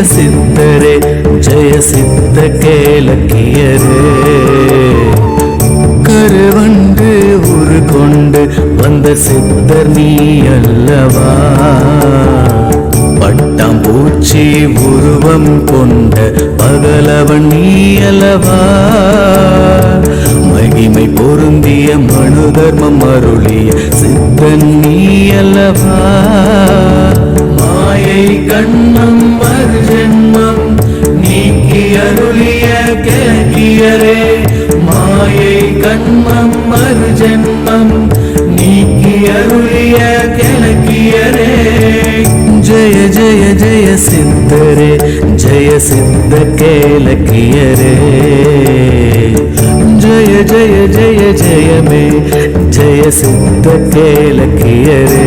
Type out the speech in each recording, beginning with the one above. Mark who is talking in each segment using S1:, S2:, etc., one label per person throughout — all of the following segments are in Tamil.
S1: ಜಯ ಜಯ ಸಿದ್ಧರೆ ಜಯ ಸಿದ್ಧ ಕೇಲಕಿಯರೇ கருவண்டு உரு கொண்டு வந்த சித்தர் நீ அல்லவா பட்டாம்பூச்சி உருவம் கொண்ட பகலவன் நீ அல்லவா மகிமை பொருந்திய மனு தர்மம் அருளிய சித்தன் நீ அல்லவா மாயை கண்ணம் கேட்கியரே மாயை கண்மம் மறுஜென்மம் நீக்கி அருளிய கிழக்கியரே ஜெய ஜெய ஜெய சிந்தரே ஜெய சிந்த கேலக்கியரே ஜெய ஜெய ஜெய ஜெயமே ஜெய சிந்த கேலக்கியரே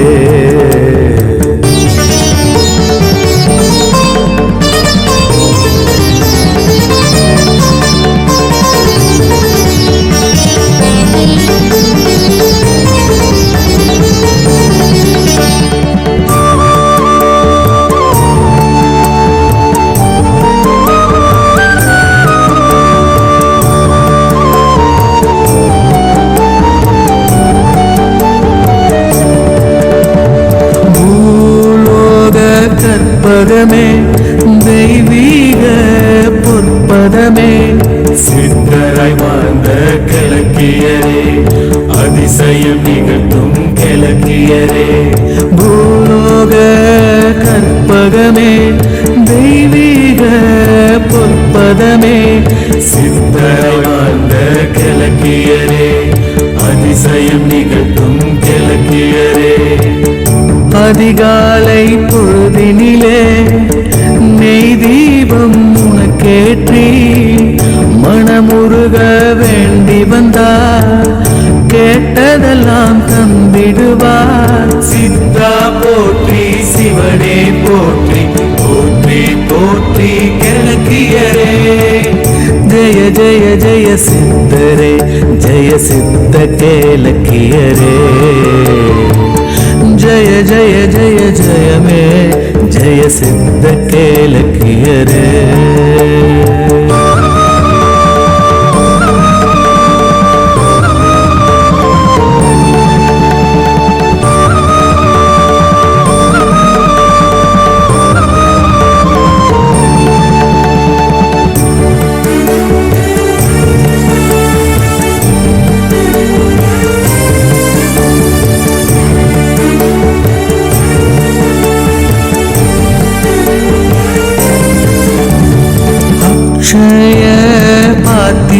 S1: கற்பகமே தெய்வீக பொற்பதமே. சித்தராய் வாழ்ந்த கிழக்கியரே அதிசயம் நிகழ்த்தும் கிழக்கியரே. பூலோக கற்பகமே தெய்வீக பொற்பதமே. சித்தராய் வாழ்ந்த கிழக்கியரே அதிசயம் நிகழ்த்தும் கிழக்கியரே. அதிகாலை பொழுதினிலே ஜெய ஜெய ஜெய சித்தரே ஜெய சித்த கேலக்கியரே ஜய ஜய ஜய ஜயமே ஜய சித்த கேலக்கியரே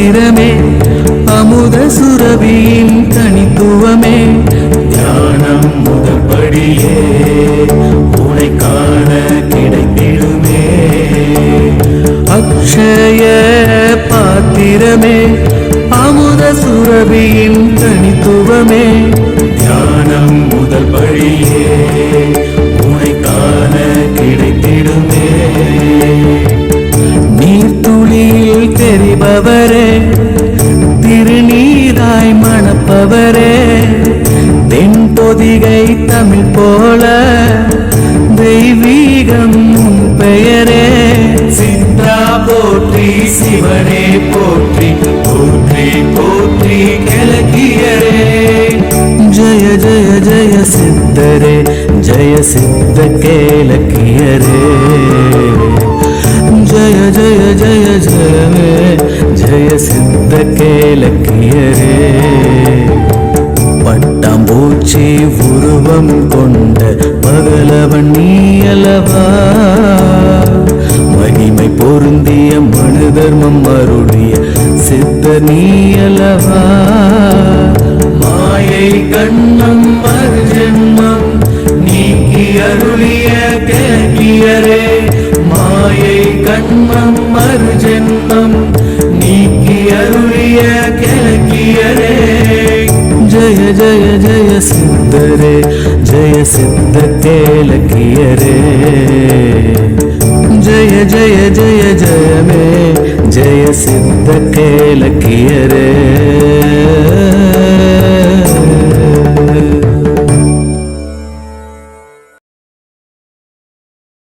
S1: பாத்திரமே அமுத சுரபியின் தனித்துவமே. ஞானம் முதற்படியே உனை காண கிடைத்திடுமே. அக்ஷய பாத்திரமே அமுத சுரபியின் தனித்துவமே. ஞானம் முதல் படியே தென்பொதிகை தமிழ் போல தெய்வீகம் பெயரே. சித்தா போற்றி சிவனே போற்றி போற்றி போற்றி கிழக்கியரே ஜய ஜய ஜய சித்தரே ஜய சித்த கேலக்கியரே பட்டாம்பூச்சி உருவம் கொண்ட பகலவன் நீ அல்லவா? மகிமை பொருந்திய மனு தர்மம் அருளிய சித்த நீ அல்லவா? மாயை கண்ணம் மறுஜென்மம் நீக்கி அருளிய கிழக்கியரே மாயை கண்மம் மறுஜென்மம் நீக்கி அருளிய கிழக்கியரே ஜெய ஜெய सिंध तेलकीय रे। जय जय जय जय मे जय सिंध तेलकीय रे।